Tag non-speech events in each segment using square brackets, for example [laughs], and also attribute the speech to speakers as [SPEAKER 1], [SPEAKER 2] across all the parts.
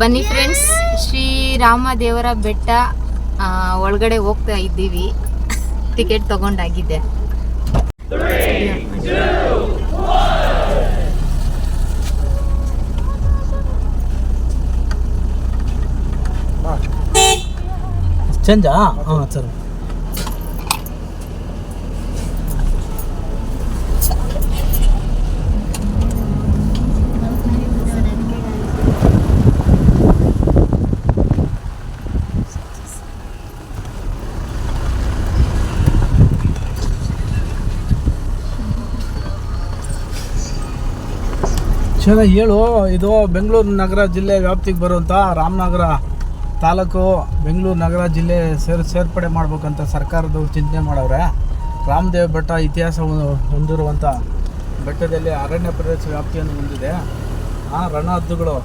[SPEAKER 1] ಬನ್ನಿ ಫ್ರೆಂಡ್ಸ್ ಶ್ರೀರಾಮ ದೇವರ ಬೆಟ್ಟ ಒಳಗಡೆ ಹೋಗ್ತಾ ಇದ್ದೀವಿ. ಟಿಕೆಟ್ ತಗೊಂಡಾಗಿದೆ.
[SPEAKER 2] ಚೇಂಜಾ ಹಾಂ ಸರ್. ಚಲ ಹೇಳು. ಇದು ಬೆಂಗಳೂರು ನಗರ ಜಿಲ್ಲೆ ವ್ಯಾಪ್ತಿಗೆ ಬರುವಂಥ ರಾಮನಗರ ತಾಲೂಕು ಬೆಂಗಳೂರು ನಗರ ಜಿಲ್ಲೆ ಸೇರ್ ಸೇರ್ಪಡೆ ಮಾಡ್ಬೇಕಂತ ಸರ್ಕಾರದವ್ರು ಚಿಂತನೆ ಮಾಡವ್ರೆ. ರಾಮದೇವ ಬೆಟ್ಟ ಇತಿಹಾಸ ಹೊಂದಿರುವಂಥ ಬೆಟ್ಟದಲ್ಲಿ ಅರಣ್ಯ ಪ್ರದೇಶ ವ್ಯಾಪ್ತಿಯನ್ನು ಹೊಂದಿದೆ. ಆ ರಣಹದ್ದುಗಳು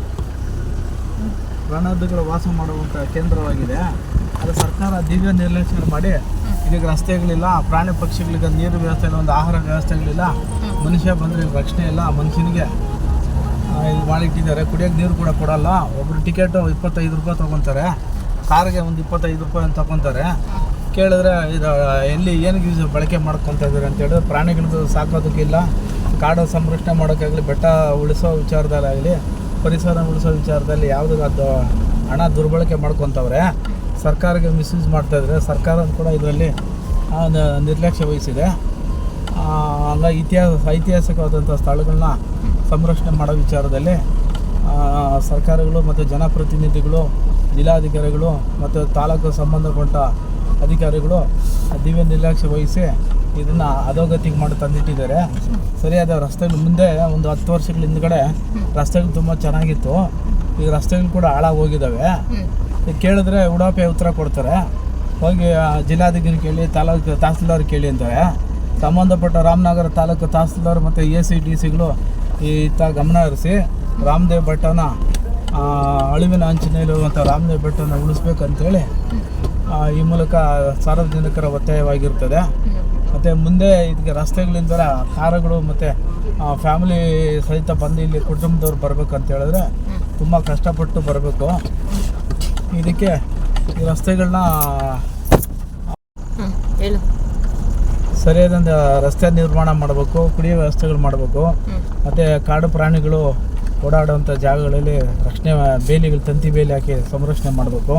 [SPEAKER 2] ರಣಹದ್ದುಗಳು ವಾಸ ಮಾಡುವಂಥ ಕೇಂದ್ರವಾಗಿದೆ. ಅದು ಸರ್ಕಾರ ದಿವ್ಯ ನಿರ್ಲಕ್ಷಣ ಮಾಡಿ ಇದೀಗ ರಸ್ತೆಗಳಿಲ್ಲ ಪ್ರಾಣಿ ಪಕ್ಷಿಗಳಿಗೆ ನೀರು ವ್ಯವಸ್ಥೆ ಇಲ್ಲ ಒಂದು ಆಹಾರ ವ್ಯವಸ್ಥೆಗಳಿಲ್ಲ. ಮನುಷ್ಯ ಬಂದರೆ ರಕ್ಷಣೆ ಇಲ್ಲ ಮನುಷ್ಯನಿಗೆ ಆ, ಇದು ಮಾಡಿಟ್ಟಿದ್ದಾರೆ ಕುಡಿಯೋಕೆ ನೀರು ಕೂಡ ಕೊಡಲ್ಲ. ಒಬ್ಬರು ಟಿಕೆಟು ಇಪ್ಪತ್ತೈದು ರೂಪಾಯಿ ತೊಗೊತಾರೆ. ಕಾರ್ಗೆ ಒಂದು ಇಪ್ಪತ್ತೈದು ರೂಪಾಯಿ ಅಂತ ತಗೊತಾರೆ. ಕೇಳಿದ್ರೆ ಇದು ಎಲ್ಲಿ ಏನಕ್ಕೆ ಯೂಸ್ ಬಳಕೆ ಮಾಡ್ಕೊತಾ ಇದ್ದಾರೆ ಅಂತ ಹೇಳಿದ್ರೆ ಪ್ರಾಣಿಗಳಿಗೂ ಸಾಕೋದಕ್ಕಿಲ್ಲ ಕಾಡು ಸಂರಕ್ಷಣೆ ಮಾಡೋಕ್ಕಾಗಲಿ ಬೆಟ್ಟ ಉಳಿಸೋ ವಿಚಾರದಲ್ಲಾಗಲಿ ಪರಿಸರ ಉಳಿಸೋ ವಿಚಾರದಲ್ಲಿ ಯಾವುದು ಅದು ಹಣ ದುರ್ಬಳಕೆ ಮಾಡ್ಕೊತವ್ರೆ. ಸರ್ಕಾರಕ್ಕೆ ಮಿಸ್ಯೂಸ್ ಮಾಡ್ತಾ ಇದ್ದಾರೆ. ಸರ್ಕಾರ ಕೂಡ ಇದರಲ್ಲಿ ನಿರ್ಲಕ್ಷ್ಯ ವಹಿಸಿದೆ. ಅಲ್ಲ ಇತಿಹಾಸ ಐತಿಹಾಸಿಕವಾದಂಥ ಸ್ಥಳಗಳನ್ನ ಸಂರಕ್ಷಣೆ ಮಾಡೋ ವಿಚಾರದಲ್ಲಿ ಸರ್ಕಾರಗಳು ಮತ್ತು ಜನಪ್ರತಿನಿಧಿಗಳು, ಜಿಲ್ಲಾಧಿಕಾರಿಗಳು ಮತ್ತು ತಾಲೂಕು ಸಂಬಂಧಪಟ್ಟ ಅಧಿಕಾರಿಗಳು ದಿವ್ಯ ನಿರ್ಲಕ್ಷ್ಯ ವಹಿಸಿ ಇದನ್ನು ಅಧೋಗತಿಗೆ ಮಾಡಿ ತಂದಿಟ್ಟಿದ್ದಾರೆ. ಸರಿಯಾದ ರಸ್ತೆಗಳು ಮುಂದೆ ಒಂದು ಹತ್ತು ವರ್ಷಗಳ ಹಿಂದ್ಗಡೆ ರಸ್ತೆಗಳು ತುಂಬ ಚೆನ್ನಾಗಿತ್ತು. ಈಗ ರಸ್ತೆಗಳು ಕೂಡ ಹಾಳಾಗಿ ಹೋಗಿದ್ದಾವೆ ಈಗ ಕೇಳಿದ್ರೆ ಉಡಾಪೆ ಉತ್ತರ ಕೊಡ್ತಾರೆ. ಹೋಗಿ ಜಿಲ್ಲಾಧಿಕಾರಿ ಕೇಳಿ, ತಾಲೂಕು ತಹಸೀಲ್ದಾರ್ ಕೇಳಿ ಅಂತಾರೆ ಸಂಬಂಧಪಟ್ಟ ರಾಮನಗರ ತಾಲೂಕು ತಹಸೀಲ್ದಾರ್ ಮತ್ತು ಎ ಸಿ, ಡಿ ಸಿಗಳು ಇತ್ತ ಗಮನ ಹರಿಸಿ ರಾಮದೇವ್ ಭಟ್ಟನ ಅಳಿವಿನ ಅಂಚಿನಲ್ಲಿರುವಂಥ ರಾಮದೇವ್ ಭಟ್ಟನ ಉಳಿಸ್ಬೇಕಂತೇಳಿ ಈ ಮೂಲಕ ಸಾರ್ವಜನಿಕರ ಒತ್ತಾಯವಾಗಿರ್ತದೆ. ಮತ್ತು ಮುಂದೆ ಇದಕ್ಕೆ ರಸ್ತೆಗಳಿಂದ ಕಾರುಗಳು ಮತ್ತು ಫ್ಯಾಮಿಲಿ ಸಹಿತ ಬಂದು ಇಲ್ಲಿ ಕುಟುಂಬದವ್ರು ಬರಬೇಕಂತ ಹೇಳಿದ್ರೆ ತುಂಬ ಕಷ್ಟಪಟ್ಟು ಬರಬೇಕು. ಇದಕ್ಕೆ ಈ ರಸ್ತೆಗಳನ್ನ
[SPEAKER 1] ಹೇಳು.
[SPEAKER 2] ಸರಿಯಾದಂಥ ರಸ್ತೆ ನಿರ್ಮಾಣ ಮಾಡಬೇಕು, ಕುಡಿಯೋ ವ್ಯವಸ್ಥೆಗಳು ಮಾಡಬೇಕು. ಮತ್ತು ಕಾಡು ಪ್ರಾಣಿಗಳು ಓಡಾಡುವಂಥ ಜಾಗಗಳಲ್ಲಿ ರಕ್ಷಣೆ ಬೇಲಿಗಳು, ತಂತಿ ಬೇಲಿ ಹಾಕಿ ಸಂರಕ್ಷಣೆ ಮಾಡಬೇಕು.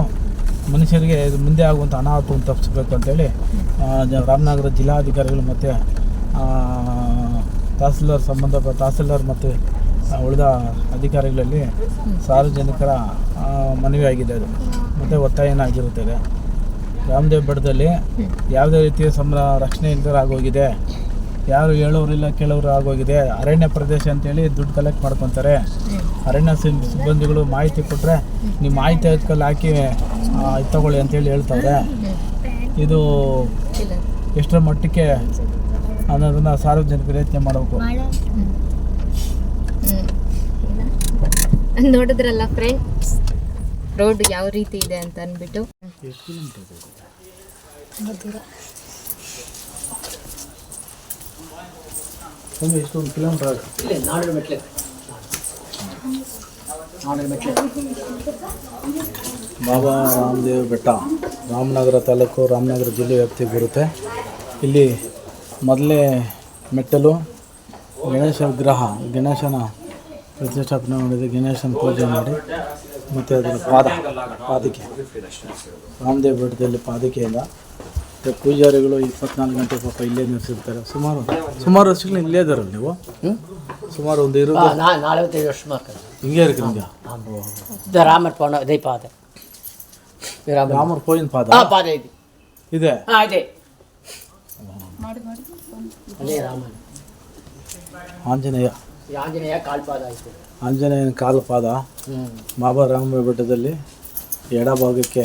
[SPEAKER 2] ಮನುಷ್ಯರಿಗೆ ಇದು ಮುಂದೆ ಆಗುವಂಥ ಅನಾಹುತವನ್ನು ತಪ್ಪಿಸ್ಬೇಕು ಅಂತೇಳಿ ರಾಮನಗರ ಜಿಲ್ಲಾಧಿಕಾರಿಗಳು ಮತ್ತು ತಹಸೀಲ್ದಾರ್ ಸಂಬಂಧಪಟ್ಟ ತಹಸೀಲ್ದಾರ್ ಮತ್ತು ಉಳಿದ ಅಧಿಕಾರಿಗಳಲ್ಲಿ ಸಾರ್ವಜನಿಕರ ಮನವಿ ಆಗಿದೆ ಅದು. ಮತ್ತು ಒತ್ತಾಯನ ಆಗಿರುತ್ತದೆ ರಾಮದೇವ್ ಬೆಟ್ಟದಲ್ಲಿ ಯಾವುದೇ ರೀತಿಯ ಸಂರ ರಕ್ಷಣೆ ಇಲ್ಲದೆ ಆಗೋಗಿದೆ. ಯಾರು ಹೇಳೋರಿಲ್ಲ ಕೇಳೋರು ಆಗೋಗಿದೆ. ಅರಣ್ಯ ಪ್ರದೇಶ ಅಂತೇಳಿ ದುಡ್ಡು ಕಲೆಕ್ಟ್ ಮಾಡ್ಕೊತಾರೆ. ಅರಣ್ಯ ಸಿಬ್- ಸಿಬ್ಬಂದಿಗಳು ಮಾಹಿತಿ ಕೊಟ್ಟರೆ ನೀವು ಮಾಹಿತಿ ಹತ್ಕಲ್ಲಿ ಹಾಕಿ ತಗೊಳ್ಳಿ ಅಂತೇಳಿ ಹೇಳ್ತಾರೆ. ಇದು ಎಷ್ಟರ ಮಟ್ಟಕ್ಕೆ ಅನ್ನೋದನ್ನು ಸಾರ್ವಜನಿಕ ಪ್ರಯತ್ನ ಮಾಡಬೇಕು.
[SPEAKER 1] ನೋಡಿದ್ರಲ್ಲ ಫ್ರೆಂಡ್ಸ್ ರೋಡ್ ಯಾವ ರೀತಿ ಇದೆ ಅಂತ ಅಂದ್ಬಿಟ್ಟು.
[SPEAKER 2] ಬಾಬಾ ರಾಮದೇವ್ ಬೆಟ್ಟ, ರಾಮನಗರ ತಾಲೂಕು, ರಾಮನಗರ ಜಿಲ್ಲೆ ವ್ಯಾಪ್ತಿ ಬರುತ್ತೆ. ಇಲ್ಲಿ ಮೊದಲೇ ಮೆಟ್ಟಲು ಗಣೇಶ ವಿಗ್ರಹ, ಗಣೇಶನ ಪ್ರತಿಷ್ಠಾಪನೆ ಮಾಡಿದೆ, ಗಣೇಶನ ಪೂಜೆ ಮಾಡಿ. ಮತ್ತೆ ಅದನ್ನು ಪಾದ ಪಾದಕೆ ರಾಮದೇವ್ ಬೆಟ್ಟದಲ್ಲಿ ಪಾದಕೆಯಿಂದ ಪೂಜಾರಿಗಳು ಇಪ್ಪತ್ನಾಲ್ಕು ಗಂಟೆ ಪಾಪ ಇಲ್ಲೇ ನಿಲ್ಲಿಸಿರ್ತಾರೆ ಸುಮಾರು ಸುಮಾರು ವರ್ಷಗಳು ಇಲ್ಲೇ ಇದಾರಲ್ಲ ನೀವು? ಸುಮಾರು ಒಂದು
[SPEAKER 3] ಇರೋ ನಾಲ್ವತ್ತೈದು ವರ್ಷ ಮಾಡ್ತಾರೆ
[SPEAKER 2] ಹಿಂಗೆ
[SPEAKER 3] ಇருக்கு ನಿಮಗೆ? ರಾಮರ ಪೌನ ಇದೇ ಪಾದ.
[SPEAKER 2] ರಾಮರ ಪೋಯಿನ ಪಾದ?
[SPEAKER 3] ಪಾದ
[SPEAKER 2] ಇದೆ.
[SPEAKER 3] ಇದೆ? ಇದೆ.
[SPEAKER 2] ಆಂಜನೇಯ.
[SPEAKER 3] ಆಂಜನೇಯ ಕಾಲ್ಪಾದ ಆಯ್ತು.
[SPEAKER 2] ಆಂಜನೇಯನ ಕಾಲಪಾದ ಪಾದ
[SPEAKER 3] ಹ್ಮ್
[SPEAKER 2] ಬಾಬಾ ರಾಮ ಬೆಟ್ಟದಲ್ಲಿ ಎಡಭಾಗಕ್ಕೆ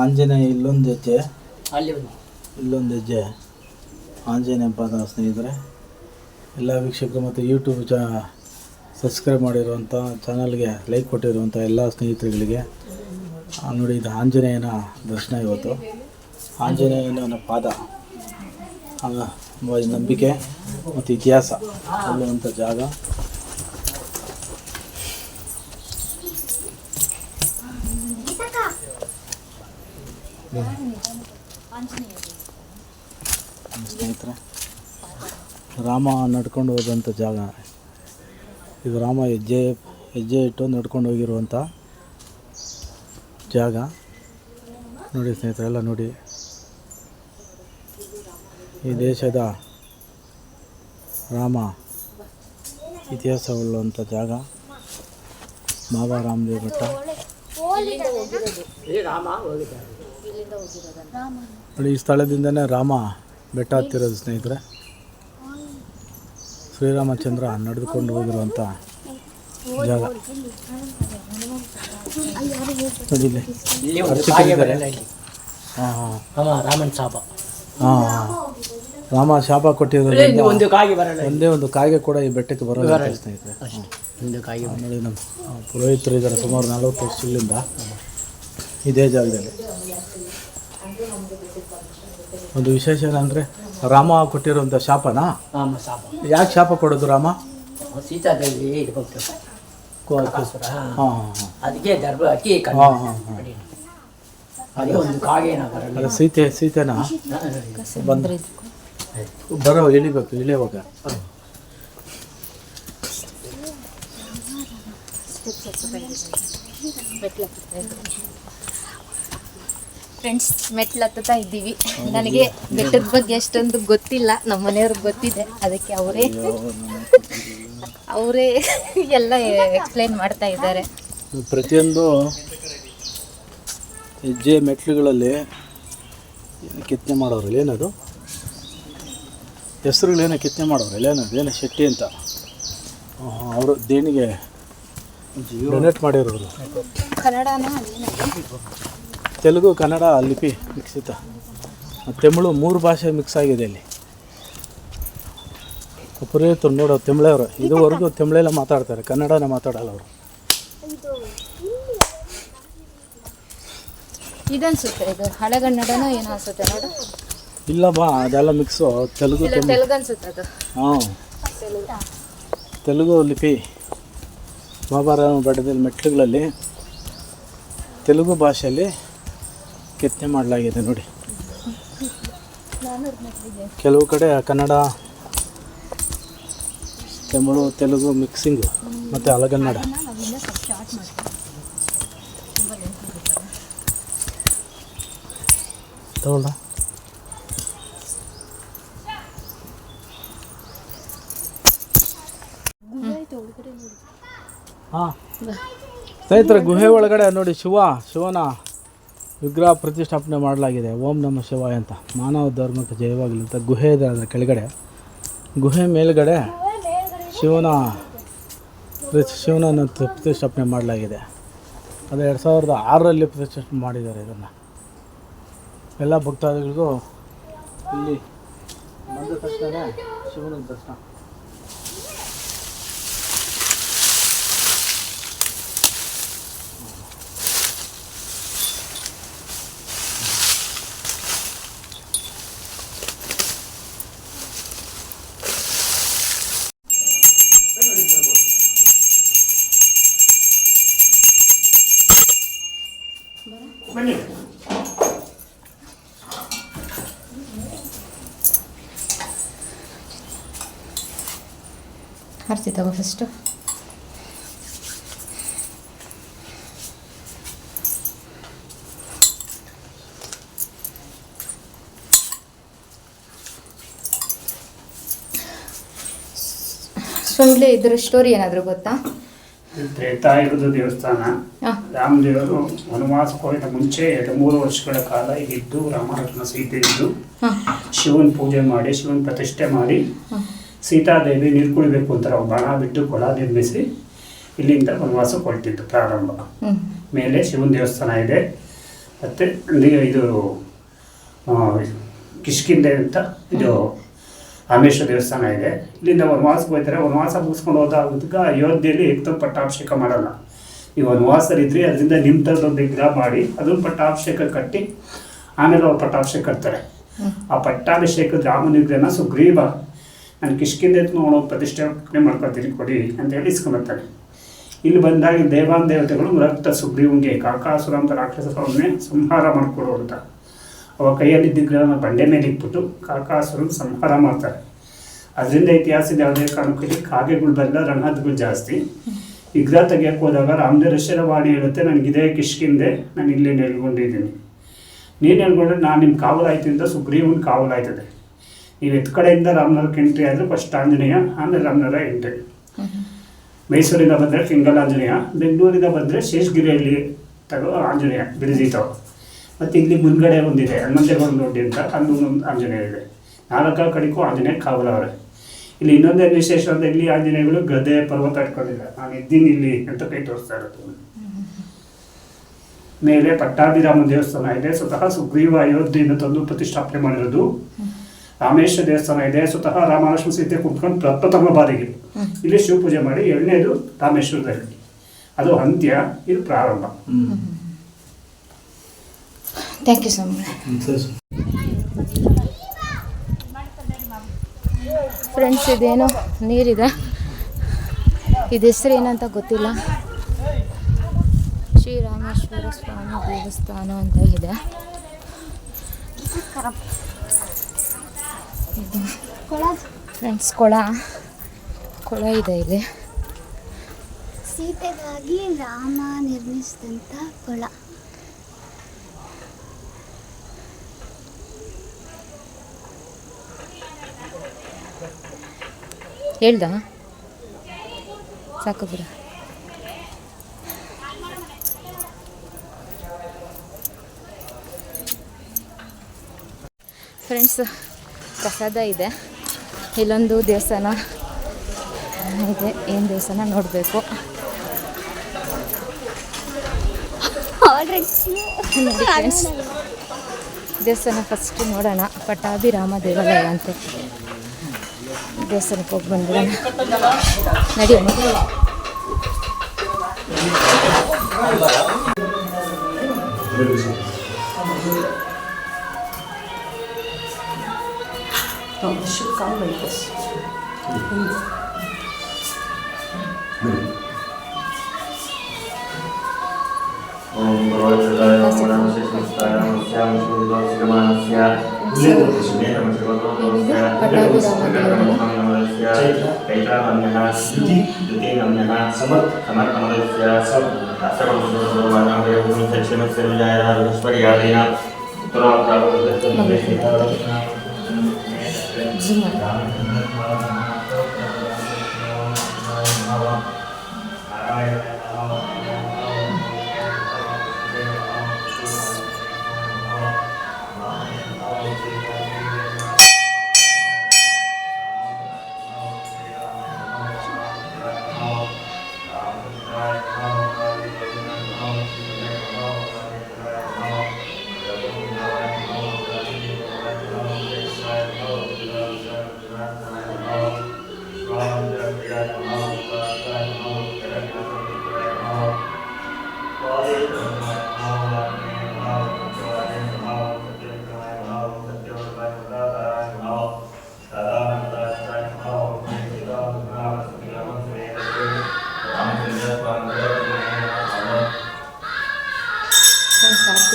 [SPEAKER 3] ಆಂಜನೇಯ
[SPEAKER 2] ಇಲ್ಲೊಂದು ಹೆಜ್ಜೆ. ಇಲ್ಲೊಂದು ಹೆಜ್ಜೆ. ಆಂಜನೇಯ ಪಾದ ಸ್ನೇಹಿತರೆ ಎಲ್ಲ ವೀಕ್ಷಕರು ಮತ್ತು ಯೂಟ್ಯೂಬ್ ಚ ಸಬ್ಸ್ಕ್ರೈಬ್ ಮಾಡಿರುವಂಥ ಚಾನಲ್ಗೆ ಲೈಕ್ ಕೊಟ್ಟಿರುವಂಥ ಎಲ್ಲ ಸ್ನೇಹಿತರುಗಳಿಗೆ ನೋಡಿ, ಇದು ಆಂಜನೇಯನ ದರ್ಶನ ಇವತ್ತು. ಆಂಜನೇಯನ ಪಾದ ನಂಬಿಕೆ ಮತ್ತು ಇತಿಹಾಸ ಅಲ್ಲುವಂಥ ಜಾಗ. ಸ್ನೇಹಿತರೆ, ರಾಮ ನಡ್ಕೊಂಡು ಹೋದಂಥ ಜಾಗ. ಇದು ರಾಮ ಹೆಜ್ಜೆ ಹೆಜ್ಜೆ ಇಟ್ಟು ನಡ್ಕೊಂಡು ಹೋಗಿರುವಂಥ ಜಾಗ. ನೋಡಿ ಸ್ನೇಹಿತರೆಲ್ಲ ನೋಡಿ. ಈ ದೇಶದ ರಾಮ ಇತಿಹಾಸವುಳ್ಳಂಥ ಜಾಗ. ಬಾಬಾ ರಾಮದೇವ್ ಬೆಟ್ಟ. ನೋಡಿ ಈ ಸ್ಥಳದಿಂದನೇ ರಾಮ ಬೆಟ್ಟ ಹತ್ತಿರೋದು ಸ್ನೇಹಿತರೆ. ಶ್ರೀರಾಮಚಂದ್ರ ನಡೆದುಕೊಂಡು ಹೋಗಿರುವಂಥ ಜಾಗ. ಹಾಂ ಹಾಂ.
[SPEAKER 3] ರಾಮನ್ ಶಾಪ.
[SPEAKER 2] ಹಾಂ ರಾಮ ಶಾಪ ಕೊಟ್ಟಿರೋದ್ರಿಂದ
[SPEAKER 3] ಒಂದು ಕಾಗೆ ಬರಲ್ಲ
[SPEAKER 2] ಒಂದೇ ಒಂದು ಕಾಗೆ ಕೂಡ ಈ ಬೆಟ್ಟಕ್ಕೆ ಬರೋಲ್ಲ ಸ್ನೇಹಿತರೆ
[SPEAKER 3] ಒಂದು ಕಾಗೆ
[SPEAKER 2] ಆ, ನೋಡಿ ನಮ್ಮ ಪುರೋಹಿತರು ಇದ್ದಾರೆ. ಸುಮಾರು ನಲವತ್ತು ವರ್ಷಗಳಿಂದ ಇದೇ ಜಾಗದಲ್ಲಿ. ಒಂದು ವಿಶೇಷ ಏನಂದರೆ ರಾಮ ಕೊಟ್ಟಿರುವಂಥ ಶಾಪನಾ? ಯಾಕೆ ಶಾಪ ಕೊಡೋದು ರಾಮ?
[SPEAKER 3] ಸೀತಾದೇವಿ ಅದಕ್ಕೆ ದರ್ಭ ಹಾಕಿ ಕಣ್ಣು ಅದೇ ಒಂದು ಕಾಗೇನ ಬರಲ್ಲ
[SPEAKER 2] ಅಲ್ಲ ಸೀತೆ ಸೀತೆನಾ? ಬಂದ್ರೆ ಬರೋ ಇಳಿಬೇಕು ಇಳಿಯುವಾಗ
[SPEAKER 1] ಫ್ರೆಂಡ್ಸ್ ಮೆಟ್ಲು ಹತ್ತುತ್ತಾ ಇದ್ದೀವಿ. ನನಗೆ ಬೆಟ್ಟದ ಬಗ್ಗೆ ಅಷ್ಟೊಂದು ಗೊತ್ತಿಲ್ಲ. ನಮ್ಮ ಮನೆಯವ್ರಿಗೆ ಗೊತ್ತಿದೆ. ಅದಕ್ಕೆ ಅವರೇ ಅವರೇ ಎಲ್ಲ ಎಕ್ಸ್ಪ್ಲೈನ್ ಮಾಡ್ತಾ ಇದ್ದಾರೆ.
[SPEAKER 2] ಪ್ರತಿಯೊಂದು ಹೆಜ್ಜೆ ಮೆಟ್ಲುಗಳಲ್ಲಿ ಕೆತ್ತನೆ ಮಾಡೋರು ಏನದು? ಹೆಸರುಗಳೇನ ಕೆತ್ತನೆ ಮಾಡೋರು ಏನದು? ಏನೋ ಶೆಟ್ಟಿ ಅಂತ. ಅವರು ದೇಣಿಗೆ. ಡೊನೇಟ್ ಮಾಡಿರೋರು.
[SPEAKER 1] ಕನ್ನಡನ?
[SPEAKER 2] ತೆಲುಗು ಕನ್ನಡ ಲಿಪಿ ಮಿಕ್ಸಿತ. ತಮಿಳು ಮೂರು ಭಾಷೆ ಮಿಕ್ಸ್ ಆಗಿದೆ ಇಲ್ಲಿ. ಪುರೋಹಿತರು ನೋಡೋ ತಮಿಳವರು. ಇದುವರೆಗೂ ತಮಿಳೆಲ್ಲ ಮಾತಾಡ್ತಾರೆ ಕನ್ನಡನೇ ಮಾತಾಡಲ್ಲ ಅವರು.
[SPEAKER 1] ಇದನ್ಸುತ್ತೆ ಇದು ಹಳೆಗನ್ನಡನೋ ಏನೋ ಅನ್ಸುತ್ತೆ ನೋಡು.
[SPEAKER 2] ಇಲ್ಲ ಬಾ ಅದೆಲ್ಲ ಮಿಕ್ಸು ತೆಲುಗು
[SPEAKER 1] ತೆಲುಗು ಅನ್ಸುತ್ತೆ ಅದು.
[SPEAKER 2] ಹಾಂ. ತೆಲುಗು ಲಿಪಿ. ಬಾಬಾರಾಮ ಬೆಟ್ಟದಲ್ಲಿ ಮೆಟ್ಲುಗಳಲ್ಲಿ ತೆಲುಗು ಭಾಷೆಯಲ್ಲಿ ಕೆತ್ತನೆ ಮಾಡಲಾಗಿದೆ ನೋಡಿ. ಕೆಲವು ಕಡೆ ಕನ್ನಡ ತಮಿಳು ತೆಲುಗು ಮಿಕ್ಸಿಂಗು ಮತ್ತು ಹಲಗನ್ನಡ ತಗೊಂಡ ಹಾಂ. ಸ್ನೇಹಿತರೆ, ಗುಹೆ ಒಳಗಡೆ ನೋಡಿ ಶಿವ, ಶಿವನ ವಿಗ್ರಹ ಪ್ರತಿಷ್ಠಾಪನೆ ಮಾಡಲಾಗಿದೆ. ಓಂ ನಮ ಶಿವಾಯ ಅಂತ. ಮಾನವ ಧರ್ಮಕ್ಕೆ ಜಯವಾಗಲಿ ಅಂತ ಗುಹೆ ಇದೆ ಅದರ ಕೆಳಗಡೆ, ಗುಹೆ ಮೇಲ್ಗಡೆ ಶಿವನ ಶಿವನನ್ನು ಪ್ರತಿಷ್ಠಾಪನೆ ಮಾಡಲಾಗಿದೆ. ಅದು ಎರಡು ಸಾವಿರದ ಆರರಲ್ಲಿ ಪ್ರತಿಷ್ಠಾಪನೆ ಮಾಡಿದ್ದಾರೆ ಇದನ್ನು. ಎಲ್ಲ ಭಕ್ತಾದಿಗಳಿಗೂ ಇಲ್ಲಿ ಬಂದ ತಕ್ಷಣ ಶಿವನ ದರ್ಶನ
[SPEAKER 3] ಬನ್ನಿ
[SPEAKER 1] ಆರ್ತಿ ತಗೋ ಫಸ್ಟು ಇದ್ರ ಸ್ಟೋರಿ ಏನಾದರೂ ಗೊತ್ತಾ?
[SPEAKER 4] ತ್ರೇತಾಯುಗದ ದೇವಸ್ಥಾನ. ರಾಮದೇವರು ವನವಾಸಕ್ಕೆ ಹೋಗಿದ ಮುಂಚೆ ಎರಡು ಮೂರು ವರ್ಷಗಳ ಕಾಲ ಇಲ್ಲಿದ್ದು ರಾಮರತ್ನ ಸೀತೆ ಇದ್ದು ಶಿವನ್ ಪೂಜೆ ಮಾಡಿ ಶಿವನ್ ಪ್ರತಿಷ್ಠೆ ಮಾಡಿ ಸೀತಾದೇವಿ ನೀರು ಕುಡಿಬೇಕು ಅಂತ ಬಾಣ ಬಿಟ್ಟು ಕೊಳ ನಿರ್ಮಿಸಿ ಇಲ್ಲಿಂದ ವನವಾಸ ಹೊರಟಿದ್ದು ಪ್ರಾರಂಭ. ಮೇಲೆ ಶಿವನ ದೇವಸ್ಥಾನ ಇದೆ. ಮತ್ತು ಇದು ಕಿಷ್ಕಿಂಧೆ ಕಿಷ್ಕಿಂದೆ ಅಂತ ಇದು ರಾಮೇಶ್ವರ ದೇವಸ್ಥಾನ ಇದೆ. ಇಲ್ಲಿಂದ ವನವಾಸಕ್ಕೆ ಹೋಗ್ತಾರೆ. ವನವಾಸ ಮುಗಿಸ್ಕೊಂಡು ಹೋದಾಗ ಅಯೋಧ್ಯೆಯಲ್ಲಿ ಏಕ್ದಮ್ ಪಟ್ಟಾಭಿಷೇಕ ಮಾಡಲ್ಲ ಈ ವನವಾಸದಲ್ಲಿದ್ದರೆ ಅದರಿಂದ ಒಂದು ವಿಗ್ರಹ ಮಾಡಿ ಅದು ಪಟ್ಟಾಭಿಷೇಕ ಕಟ್ಟಿ ಆಮೇಲೆ ಅವ್ರು ಪಟ್ಟಾಭಿಷೇಕ ಕಟ್ತಾರೆ. ಆ ಪಟ್ಟಾಭಿಷೇಕದ ರಾಮನಿಗ್ರಹನ ಸುಗ್ರೀವ ನಾನು ಕಿಷ್ಕಿಂದೆ ನೋಡೋ ಪ್ರತಿಷ್ಠಾಪನೆ ಮಾಡ್ಕೊತೀನಿ ಕೊಡಿ ಅಂತ ಹೇಳಿ ಇಸ್ಕೊಂಬರ್ತಾನೆ ಇಲ್ಲಿ ಬಂದಾಗ ದೇವಾನ್ ದೇವತೆಗಳು ರಕ್ತ ಸುಗ್ರೀವಂಗೆ ಕಾಕಾಸುರ ಅಂತ ರಾಕ್ಷಸರನ್ನೇ ಸಂಹಾರ ಮಾಡಿಕೊಡು ಅಂತ. ಅವ ಕೈಯಲ್ಲಿ ವಿಗ್ರಹನ ಬಂಡೆ ಮೇಲೆ ಇಟ್ಬಿಟ್ಟು ಕಾಕಾಸುರನ ಸಂಹಾರ ಮಾಡ್ತಾರೆ. ಅದರಿಂದ ಇತಿಹಾಸದ ಯಾವುದೇ ಕಾರಣಕ್ಕೂ ಇಲ್ಲಿ ಕಾಗೆಗಳು ಬರಲ್ಲ ರಣಹದ್ಗಳು ಜಾಸ್ತಿ. ವಿಗ್ರಹ ತೆಗಿಯಕ್ಕೆ ಹೋದಾಗ ರಾಮದೇಶ್ವರ ವಾಣಿ ಹೇಳುತ್ತೆ, ನನಗಿದೆ ಕಿಷ್ಕಿಂದೆ ನಾನು ಇಲ್ಲೇ ನೆಲ್ಕೊಂಡಿದ್ದೀನಿ ನೀನು ಹೇಳ್ಕೊಂಡ್ರೆ ನಾನು ನಿಮ್ಮ ಕಾವಲಾಯ್ತು ಅಂತ ಸುಗ್ರೀವನ್ ಕಾವಲಾಯ್ತದೆ. ನೀವು ಎತ್ ಕಡೆಯಿಂದ ರಾಮನಗರಕ್ಕೆ ಎಂಟ್ರಿ ಆದರೆ ಫಸ್ಟ್ ಆಂಜನೇಯ, ಆಮೇಲೆ ರಾಮನಗರ ಎಂಟ್ರಿ. ಮೈಸೂರಿಂದ ಬಂದರೆ ಕೆಂಗಲ್ ಆಂಜನೇಯ ಬೆಂಗಳೂರಿಂದ ಬಂದರೆ ಶೇಷಗಿರಿಯಲ್ಲಿ ತಗೋ ಆಂಜನೇಯ ಬಿಡಿಸಿತಾವ ಮತ್ತು ಇಲ್ಲಿ ಮುಂದ್ಗಡೆ ಒಂದಿದೆ, ಹನುಮಂತೇಗೌಡ ದೊಡ್ಡಿ ಅಂತ, ಅಲ್ಲಿ ಒಂದು ಆಂಜನೇಯ ಇದೆ. ನಾಲ್ಕು ಕಡೆಗೂ ಆಂಜನೇಯ ಕಾವಲವರೆ ಇಲ್ಲಿ ಇನ್ನೊಂದೇನು ವಿಶೇಷ ಅಂದರೆ ಇಲ್ಲಿ ಆಂಜನೇಯಗಳು ಗದೆ ಪರ್ವತ ಇಟ್ಕೊಂಡಿದ್ದಾರೆ. ನಾನು ಇದ್ದೀನಿ ಇಲ್ಲಿ ಅಂತ ಕೈ ತೋರಿಸ್ತಾ ಇರೋದು. ಮೇಲೆ ಪಟ್ಟಾಭಿರಾಮ ದೇವಸ್ಥಾನ ಇದೆ. ಸ್ವತಃ ಸುಗ್ರೀವ ಅಯೋಧ್ಯೆಯಿಂದ ತಂದು ಪ್ರತಿಷ್ಠಾಪನೆ ಮಾಡಿರೋದು. ರಾಮೇಶ್ವರ ದೇವಸ್ಥಾನ ಇದೆ. ಸ್ವತಃ ರಾಮಲಕ್ಷ್ಮಣ ಸೀತೆ ಕುತ್ಕೊಂಡು ಪ್ರಪ್ರಥಮ ಬಾರಿಗೆ ಇಲ್ಲಿ ಶಿವ ಪೂಜೆ ಮಾಡಿ ಎರಡನೇದು ರಾಮೇಶ್ವರದಲ್ಲಿ. ಅದು ಅಂತ್ಯ ಇದು ಪ್ರಾರಂಭ.
[SPEAKER 5] Thank you so much friends ಇದೇನೋ ನೀರಿದೆ. ಇದು ಹೆಸರು ಏನಂತ ಗೊತ್ತಿಲ್ಲ. ಶ್ರೀರಾಮೇಶ್ವರ ಸ್ವಾಮಿ ದೇವಸ್ಥಾನ ಅಂತ ಇದೆ ಇದು. ಫ್ರೆಂಡ್ಸ್ ಕೊಳ. ಕೊಳ ಇದೆ ಇಲ್ಲಿ.
[SPEAKER 6] ಸೀತೆಗಾಗಿ ರಾಮ ನಿರ್ಮಿಸಿದಂಥ ಕೊಳ.
[SPEAKER 5] ಹೇಳ್ದ? ಸಾಕು ಬಿಡ. ಫ್ರೆಂಡ್ಸ್ ಪ್ರಸಾದ ಇದೆ. ಇಲ್ಲೊಂದು ದೇವಸ್ಥಾನ ಇದೆ. ಏನು ದೇವಸ್ಥಾನ ನೋಡಬೇಕು. ದೇವಸ್ಥಾನ ಫಸ್ಟ್ ನೋಡೋಣ. ಪಟ್ಟಾಭಿರಾಮ ದೇವಾಲಯ ಅಂತ. ದೇವಸ್ಥಾನಕ್ಕೆ ಹೋಗಿ ಬಂದಿರೋಣ ನಡೆಯೋಣ
[SPEAKER 7] Thank. Tamam ışık kalmayın
[SPEAKER 5] kız. समर्पण I 年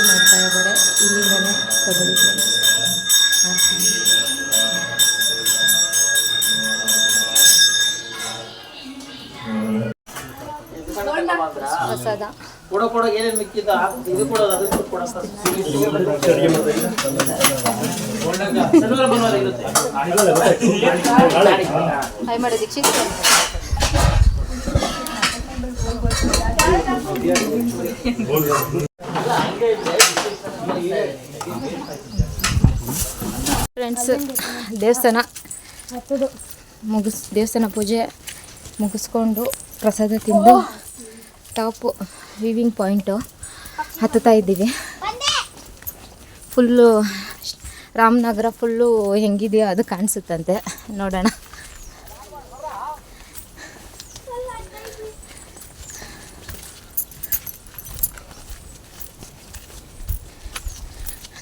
[SPEAKER 5] ಮಾಡ್ತಾ ಇದ್ದಾರೆ ಇಲ್ಲಿಂದನೇ ತಗೊಳ್ಳಿ
[SPEAKER 3] ಕೊಡೋ ಕೊಡೋ ಏನೇನು ಇದು ಕೊಡೋದು
[SPEAKER 5] ಅದನ್ನು ಫ್ರೆಂಡ್ಸ್ ದೇವಸ್ಥಾನ ಮುಗಿಸ್ ದೇವಸ್ಥಾನ ಪೂಜೆ ಮುಗಿಸ್ಕೊಂಡು ಪ್ರಸಾದ ತಿಂದು ಟಾಪು ವೀವಿಂಗ್ ಪಾಯಿಂಟು ಹತ್ತುತ್ತಾ ಇದ್ದೀವಿ. ಫುಲ್ಲು ರಾಮನಗರ ಫುಲ್ಲು ಹೆಂಗಿದೆಯೋ ಅದು ಕಾಣಿಸುತ್ತಂತೆ. ನೋಡೋಣ.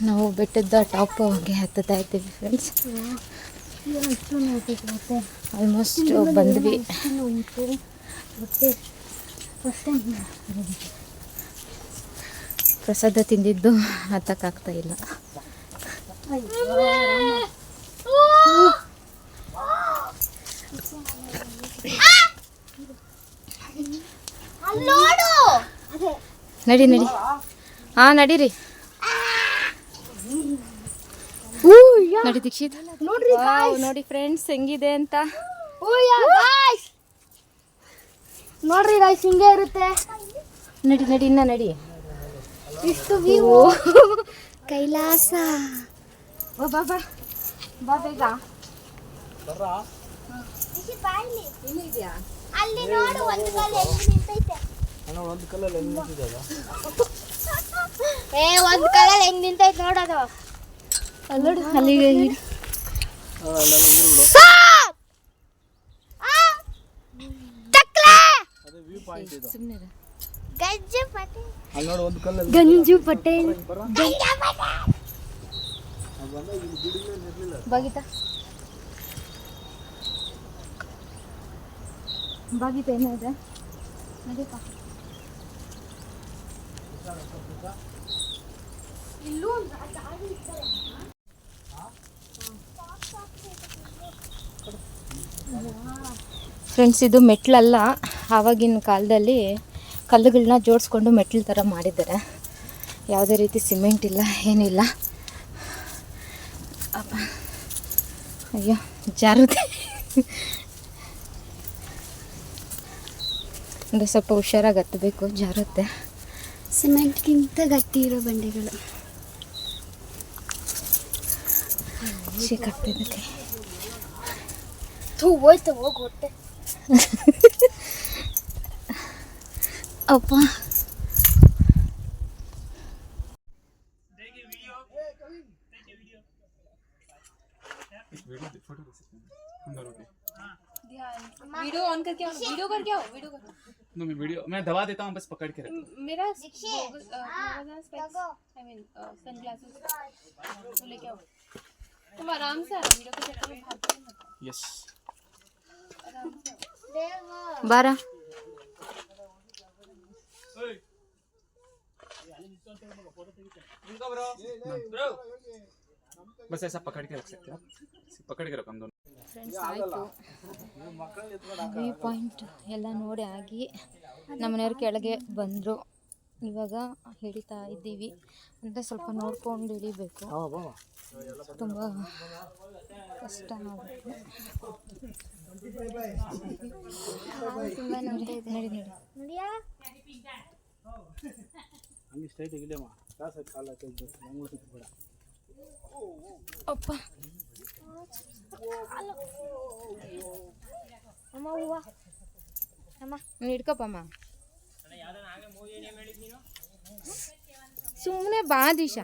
[SPEAKER 1] ನಾವು ಬೆಟ್ಟದ ಹೋಗಿ ಹತ್ತುತ್ತಾ ಇದ್ದೀವಿ ಫ್ರೆಂಡ್ಸ್ ಆಲ್ಮೋಸ್ಟ್ ಬಂದ್ವಿ. ಪ್ರಸಾದ ತಿಂದಿದ್ದು ಹತ್ತಕ್ಕಾಗ್ತಾ ಇಲ್ಲ. ನಡಿ ನಡಿ. ಹಾ ನಡೀರಿ. ನಡಿ ದೀಕ್ಷಿತ್. ನೋಡಿ ಫ್ರೆಂಡ್ಸ್ ಹೆಂಗಿದೆ ಅಂತ.
[SPEAKER 8] ನೋಡ್ರಿ ಗಾಯ್ಸ್ ಹಿಂಗೆ ಇರುತ್ತೆ.
[SPEAKER 1] ನಡಿ ನಡಿ ಇನ್ನ ನಡಿ.
[SPEAKER 8] ಇಷ್ಟು ವ್ಯೂ [laughs] ಕೈಲಾಸ.
[SPEAKER 1] ಓ ಬಾ ಬಾ. ಬೇಗ.
[SPEAKER 8] ಅಲ್ಲಿ ನೋಡು ಒಂದು ಕಾಲು ಎಲ್ಲಿ ನಿಂತೈತೆ.
[SPEAKER 2] ಒಂದು ಕಲ್ಲಲ್ಲಿ ಹೆಂಗ್
[SPEAKER 8] ಏ ಒಂದು ಕಾಲಲ್ಲಿ ಹೆಂಗ್ ನಿಂತೈತೆ ನೋಡೋದು
[SPEAKER 1] ಅಲ್ಲಿ ಅಲ್ಲಿಗೆ ಇರಿ.
[SPEAKER 2] ಗಂಜು ವ್ಯೂ ಪಾಯಿಂಟ್ ಇದು.
[SPEAKER 1] ಸುಮ್ನೆ ಇರು.
[SPEAKER 8] ಗಜ್ಜು ಪಟೆ
[SPEAKER 2] ಅಲ್ಲಿ ನೋಡು ಒಂದು ಕಲ್ಲಲ್ಲಿ
[SPEAKER 8] ಗಂಜು ಪಟೇಲ್.
[SPEAKER 1] ಬಾಗಿತ. ಬಾಗಿತ ಏನಿದೆ ನಡೀಪ ಫ್ರೆಂಡ್ಸ್ ಇದು ಮೆಟ್ಲಲ್ಲ ಆವಾಗಿನ ಕಾಲದಲ್ಲಿ ಕಲ್ಲುಗಳನ್ನ ಜೋಡಿಸ್ಕೊಂಡು ಮೆಟ್ಲು ಥರ ಮಾಡಿದ್ದಾರೆ. ಯಾವುದೇ ರೀತಿ ಸಿಮೆಂಟ್ ಇಲ್ಲ ಏನಿಲ್ಲ. ಅಪ್ಪ. ಅಯ್ಯೋ ಜಾರುತ್ತೆ ಅಂದರೆ ಸ್ವಲ್ಪ ಹುಷಾರಾಗಿ ಹತ್ತಬೇಕು ಜಾರುತ್ತೆ
[SPEAKER 8] ಸಿಮೆಂಟ್ಗಿಂತ ಗಟ್ಟಿ ಇರೋ ಬಂಡೆಗಳು. ಚಿಕ್ಕ ಹೋಯ್ತು ಹೋಗಿ ಹೊಟ್ಟೆ.
[SPEAKER 1] ಅಪ್ಪ
[SPEAKER 9] वीडियो ऑन करके आओ वीडियो करके आओ वीडियो कर
[SPEAKER 10] नो मैं वीडियो मैं दवा देता हूँ बस पकड़ के रख
[SPEAKER 9] मेरा स्पेक्स आई मीन सनग्लासेस वो लेके आओ तुम आराम से आना वीडियो के चक्कर में भागते मत
[SPEAKER 10] यस
[SPEAKER 1] ಬಾರ ಬಸ್ ಪಾಯಿಂಟ್ ಎಲ್ಲ ನೋಡಿ ಆಗಿ ನಮ್ಮನೆಯವ್ರ ಕೆಳಗೆ ಬಂದರು. ಇವಾಗ ಹಿಡಿತಾ ಇದ್ದೀವಿ. ಅಂದರೆ ಸ್ವಲ್ಪ ನೋಡ್ಕೊಂಡು ಇಳಿಬೇಕು. ತುಂಬ ಕಷ್ಟ ಆಗುತ್ತೆ. ನಡಿ ನಡಿ
[SPEAKER 2] ಕಾಲ
[SPEAKER 1] ಅಪ್ಪ
[SPEAKER 8] ಅಮ್ಮ ಅಮ್ಮ
[SPEAKER 1] ನೀನ್ ಸುಮ್ಮನೆ ಬಾ Disha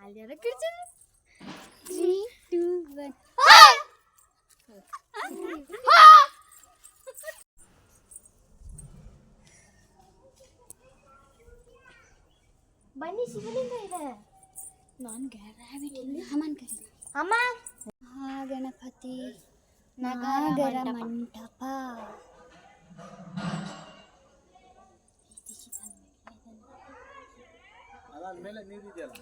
[SPEAKER 8] Alera Kitchen.
[SPEAKER 2] Three, two, one. பன்னி சிவலிங்க இதை ನಾನು
[SPEAKER 8] ಅಮ್ಮನ ಕರಿ ಅಮ್ಮ! ಮಹಾಗಣಪತಿ ನಗರ ಮಂಟಪ.
[SPEAKER 2] ನೀರಿದೆಯಲ್ಲ?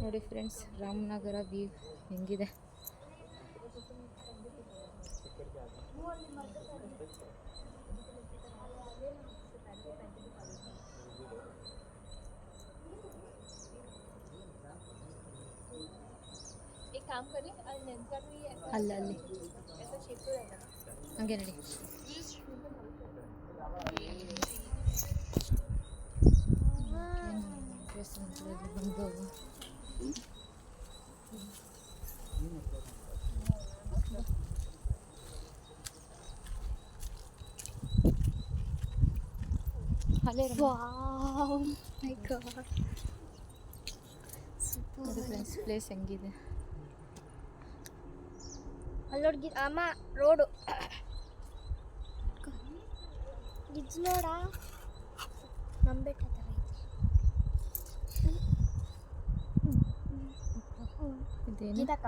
[SPEAKER 1] ನೋಡಿ ಫ್ರೆಂಡ್ಸ್ ರಾಮನಗರ ವ್ಯೂ ಹೆಂಗಿದೆ.
[SPEAKER 9] एक काम करें अल्लाह अल्लाह
[SPEAKER 1] आगे रेडी Thank you. ಅಲ್ಲೇ ಫ್ರೆಂಡ್ಸ್ ಪ್ಲೇಸ್ ಹೆಂಗಿದೆ
[SPEAKER 8] ಅಲ್ಲೋಡ್ಗಿ ಅಮ್ಮ ರೋಡು ಗಿಜ್ ನೋಡ ನಮ್ಮ ಬೆಟ್ಟ ಥರ ಇದೆ
[SPEAKER 1] ಇದೇನು
[SPEAKER 8] ಗೀತಕ್ಕ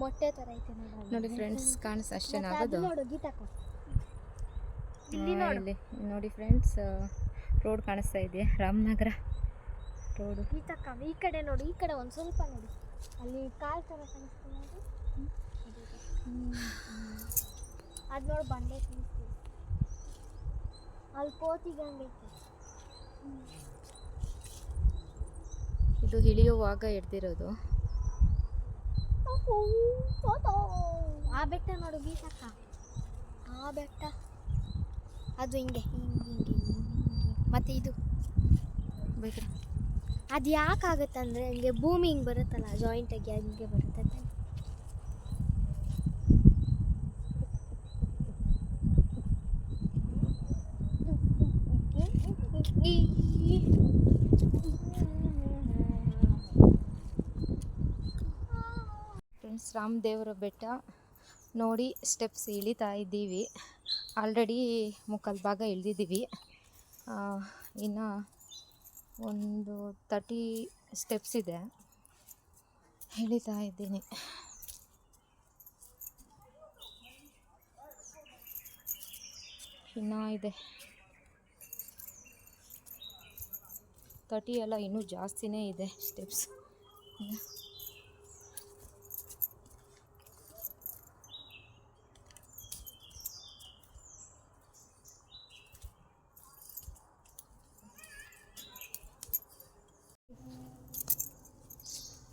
[SPEAKER 8] ಮೊಟ್ಟೆ ಥರ ಐತೆ ನೋಡಿ
[SPEAKER 1] ಫ್ರೆಂಡ್ಸ್ ಕಾಣಿಸ್
[SPEAKER 8] ಅಷ್ಟೇ
[SPEAKER 1] ಅಷ್ಟೇನಾಗೋದು
[SPEAKER 8] ನೋಡು ಗೀತಕ್ಕ
[SPEAKER 1] ಇಲ್ಲಿ ನೋಡಿ. ಫ್ರೆಂಡ್ಸ್ ರೋಡ್ ಕಾಣಿಸ್ತಾ ಇದೆ ರಾಮನಗರ ರೋಡು.
[SPEAKER 8] ಗೀತಕ್ಕ ಈ ಕಡೆ ನೋಡು ಈ ಕಡೆ ಒಂದು ಸ್ವಲ್ಪ ನೋಡಿ. ಅಲ್ಲಿ ಕಾಲ್ ಥರ ಕಾಣಿಸ್ತಾ ನೋಡು ಅದು ನೋಡಿ ಬಂಡೆ ಕಾಣಿಸ್ತೀವಿ ಅಲ್ಲಿ ಕೋತಿಗಂಗೈತೆ
[SPEAKER 1] ಇದು ಇಳಿಯುವಾಗ ಹಿಡ್ದಿರೋದು.
[SPEAKER 8] ಆ ಬೆಟ್ಟ ನೋಡು ಬೀಸಕ್ಕ ಆ ಬೆಟ್ಟ. ಅದು ಹಿಂಗೆ ಹಿಂಗೆ. ಮತ್ತೆ ಇದು.
[SPEAKER 1] ಬೇಕಾ
[SPEAKER 8] ಅದು ಯಾಕಾಗತ್ತಂದ್ರೆ ಹಂಗೆ ಭೂಮಿ ಹಿಂಗೆ ಬರುತ್ತಲ್ಲ ಜಾಯಿಂಟ್ ಆಗಿ ಹಿಂಗೆ ಬರುತ್ತೆ ತಾನೆ.
[SPEAKER 1] ಫ್ರೆಂಡ್ಸ್ ರಾಮದೇವರ ಬೆಟ್ಟ ನೋಡಿ ಸ್ಟೆಪ್ಸ್ ಇಳಿತಾ ಇದ್ದೀವಿ. ಆಲ್ರೆಡಿ ಮುಕ್ಕಾಲು ಭಾಗ ಇಳಿದಿದ್ದೀವಿ. ಇನ್ನು ಒಂದು ತರ್ಟಿ ಸ್ಟೆಪ್ಸ್ ಇದೆ. ಹೇಳ್ತಾ ಇದ್ದೀನಿ. ಇನ್ನೂ ಇದೆ. ತರ್ಟಿ ಎಲ್ಲ ಇನ್ನೂ ಜಾಸ್ತಿನೇ ಇದೆ ಸ್ಟೆಪ್ಸ್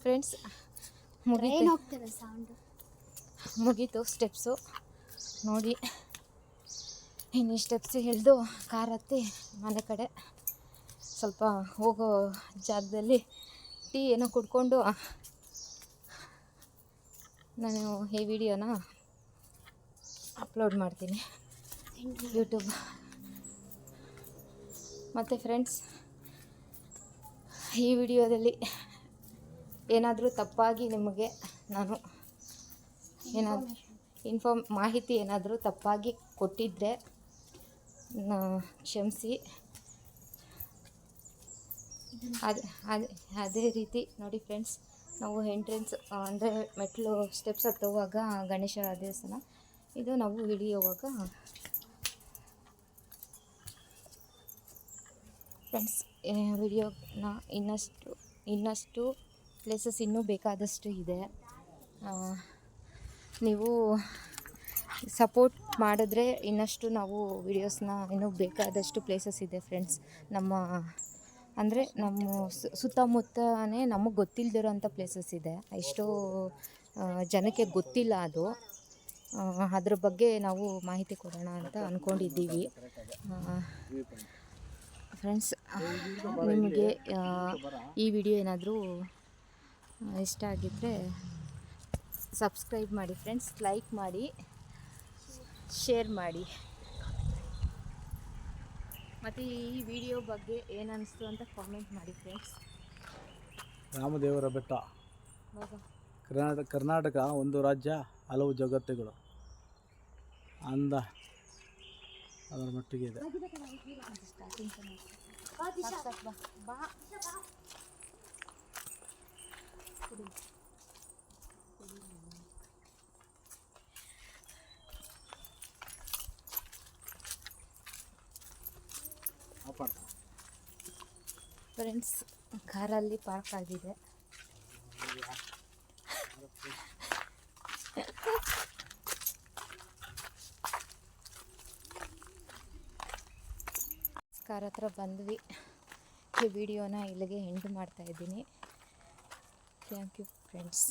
[SPEAKER 1] ಫ್ರೆಂಡ್ಸ್ ಮುಗೀತು. ಸ್ಟೆಪ್ಸು ನೋಡಿ. ಇನ್ನು ಸ್ಟೆಪ್ಸ್ ಹಿಡಿದು ಕಾರ್ ಹತ್ತಿ ಮನೆ ಕಡೆ ಸ್ವಲ್ಪ ಹೋಗೋ ಜಾಗದಲ್ಲಿ ಟೀ ಏನೋ ಕುಡ್ಕೊಂಡು ನಾನು ಈ ವಿಡಿಯೋನ ಅಪ್ಲೋಡ್ ಮಾಡ್ತೀನಿ. ಯೂಟ್ಯೂಬ್ ಮತ್ತು ಫ್ರೆಂಡ್ಸ್ ಈ ವಿಡಿಯೋದಲ್ಲಿ ಏನಾದರೂ ತಪ್ಪಾಗಿ ನಿಮಗೆ ನಾನು ಏನಾದರೂ ಇನ್ಫಾರ್ಮ್ ಮಾಹಿತಿ ಏನಾದರೂ ತಪ್ಪಾಗಿ ಕೊಟ್ಟಿದ್ದರೆ ಕ್ಷಮಿಸಿ. ಅದು ಅದೇ ರೀತಿ ನೋಡಿ ಫ್ರೆಂಡ್ಸ್, ನಾವು ಎಂಟ್ರೆನ್ಸ್, ಅಂದರೆ ಮೆಟ್ಲು ಸ್ಟೆಪ್ಸ್ ಹತ್ತುವಾಗ ಗಣೇಶ ದೇವಸ್ಥಾನ, ಇದು ನಾವು ಇಳಿಯುವಾಗ ಫ್ರೆಂಡ್ಸ್ ವಿಡಿಯೋನ ಇನ್ನಷ್ಟು ಇನ್ನಷ್ಟು ಪ್ಲೇಸಸ್ ಇನ್ನೂ ಬೇಕಾದಷ್ಟು ಇದೆ. ನೀವು ಸಪೋರ್ಟ್ ಮಾಡಿದ್ರೆ ಇನ್ನಷ್ಟು ನಾವು ವಿಡಿಯೋಸ್ನ ಇನ್ನೂ ಬೇಕಾದಷ್ಟು ಪ್ಲೇಸಸ್ ಇದೆ ಫ್ರೆಂಡ್ಸ್. ನಮ್ಮ, ಅಂದರೆ ನಮ್ಮ ಸುತ್ತಮುತ್ತನೇ ನಮಗೆ ಗೊತ್ತಿಲ್ಲದಿರೋಂಥ ಪ್ಲೇಸಸ್ ಇದೆ. ಎಷ್ಟೋ ಜನಕ್ಕೆ ಗೊತ್ತಿಲ್ಲ ಅದು. ಅದ್ರ ಬಗ್ಗೆ ನಾವು ಮಾಹಿತಿ ಕೊಡೋಣ ಅಂತ ಅಂದ್ಕೊಂಡಿದ್ದೀವಿ ಫ್ರೆಂಡ್ಸ್, ನಿಮಗೆ ಈ ವಿಡಿಯೋ ಏನಾದರೂ ಇಷ್ಟ ಆಗಿದ್ದರೆ ಸಬ್ಸ್ಕ್ರೈಬ್ ಮಾಡಿ ಫ್ರೆಂಡ್ಸ್ ಲೈಕ್ ಮಾಡಿ ಶೇರ್ ಮಾಡಿ. ಮತ್ತು ಈ ವಿಡಿಯೋ ಬಗ್ಗೆ ಏನನ್ನಿಸ್ತು ಅಂತ ಕಾಮೆಂಟ್ ಮಾಡಿ ಫ್ರೆಂಡ್ಸ್.
[SPEAKER 2] ರಾಮದೇವರ ಬೆಟ್ಟ. ಕರ್ನಾಟಕ ಕರ್ನಾಟಕ ಒಂದು ರಾಜ್ಯ ಹಲವು ಜಗತ್ತುಗಳು. ಅಂದ ಅದರ ಮಟ್ಟಿಗೆ ಇದೆ.
[SPEAKER 1] ಫ್ರೆಂಡ್ಸ್ ಕಾರಲ್ಲಿ ಪಾರ್ಕ್ ಆಗಿದೆ. ಕಾರ್ ಹತ್ರ ಬಂದ್ವಿ. ಈ ವಿಡಿಯೋನ ಇಲ್ಲಿಗೆ ಎಂಡ್ ಮಾಡ್ತಾಯಿದ್ದೀನಿ ಥ್ಯಾಂಕ್ ಯು ಫ್ರೆಂಡ್ಸ್